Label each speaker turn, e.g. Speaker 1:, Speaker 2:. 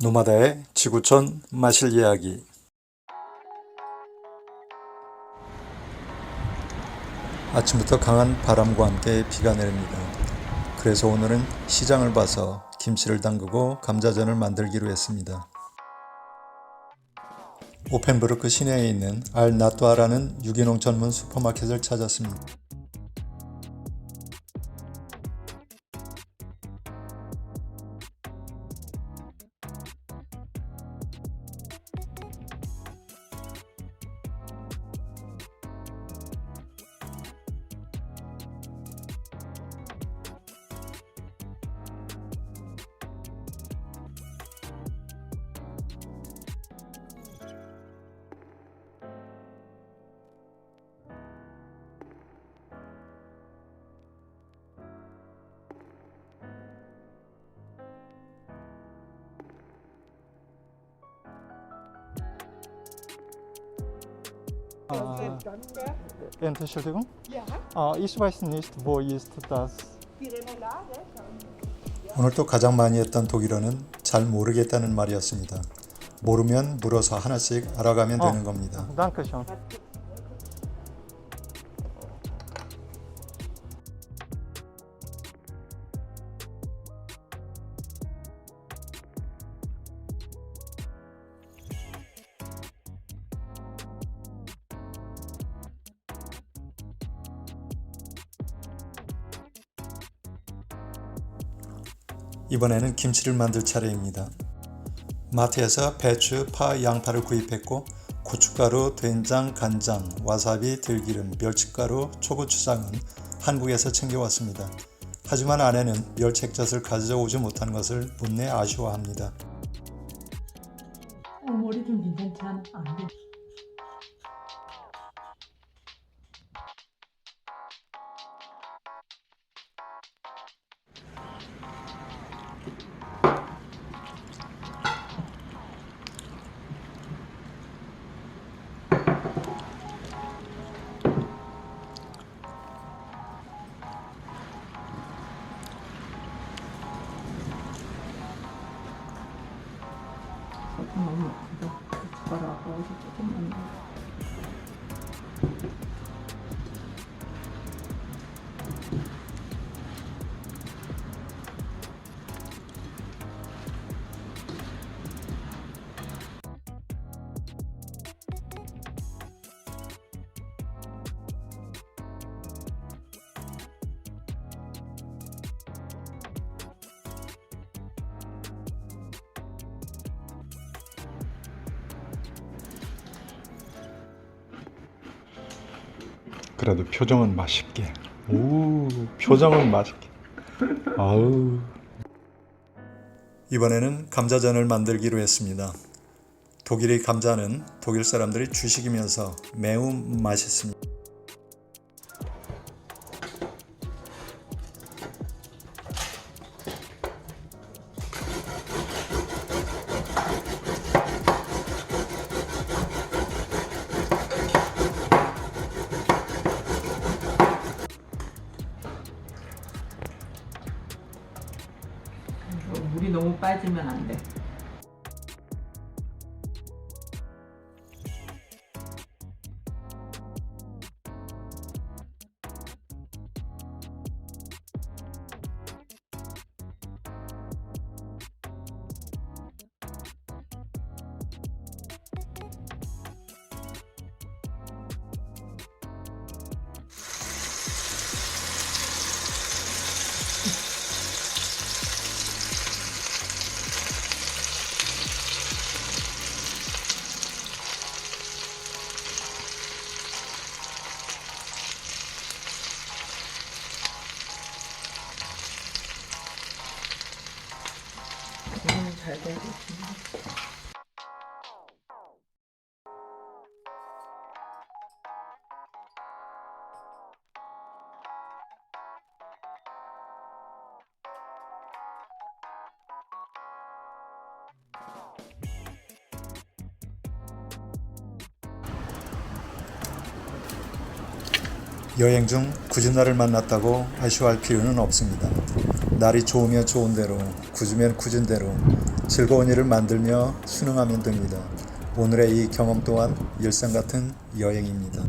Speaker 1: 노마다의 지구촌 마실 이야기 아침부터 강한 바람과 함께 비가 내립니다. 그래서 오늘은 시장을 봐서 김치를 담그고 감자전을 만들기로 했습니다. 오펜부르크 시내에 있는 알나뚜아라는 유기농 전문 슈퍼마켓을 찾았습니다.
Speaker 2: Äh,
Speaker 3: Entschuldigung.
Speaker 2: Ja,
Speaker 3: Äh, ich weiß nicht, wo ist das.
Speaker 1: 오늘 또 가장 많이 했던 독일어는 잘 모르겠다는 말이었습니다. 모르면 물어서 하나씩 알아가면 되는 겁니다.
Speaker 3: Dankeschön.
Speaker 1: 이번에는 김치를 만들 차례입니다. 마트에서 배추, 파, 양파를 구입했고 고춧가루, 된장, 간장, 와사비, 들기름, 멸치가루, 초고추장은 한국에서 챙겨왔습니다. 하지만 아내는 멸치액젓을 가져오지 못한 것을 분내 아쉬워합니다.
Speaker 4: 어, 머리 좀 괜찮지 않, 안 돼. 너무 예쁘다. 숟가락 아까워서 조금만 더.
Speaker 5: 그래도 표정은 맛있게. 오, 표정은 맛있게. 아우.
Speaker 1: 이번에는 감자전을 만들기로 했습니다. 독일의 감자는 독일 사람들이 주식이면서 매우 맛있습니다.
Speaker 4: 물이 너무 빠지면 안 돼.
Speaker 1: 여행 중 굳은 날을 만났다고 아쉬워할 필요는 없습니다. 날이 좋으면 좋은 대로, 굳으면 굳은 대로 즐거운 일을 만들며 순응하면 됩니다. 오늘의 이 경험 또한 일상 같은 여행입니다.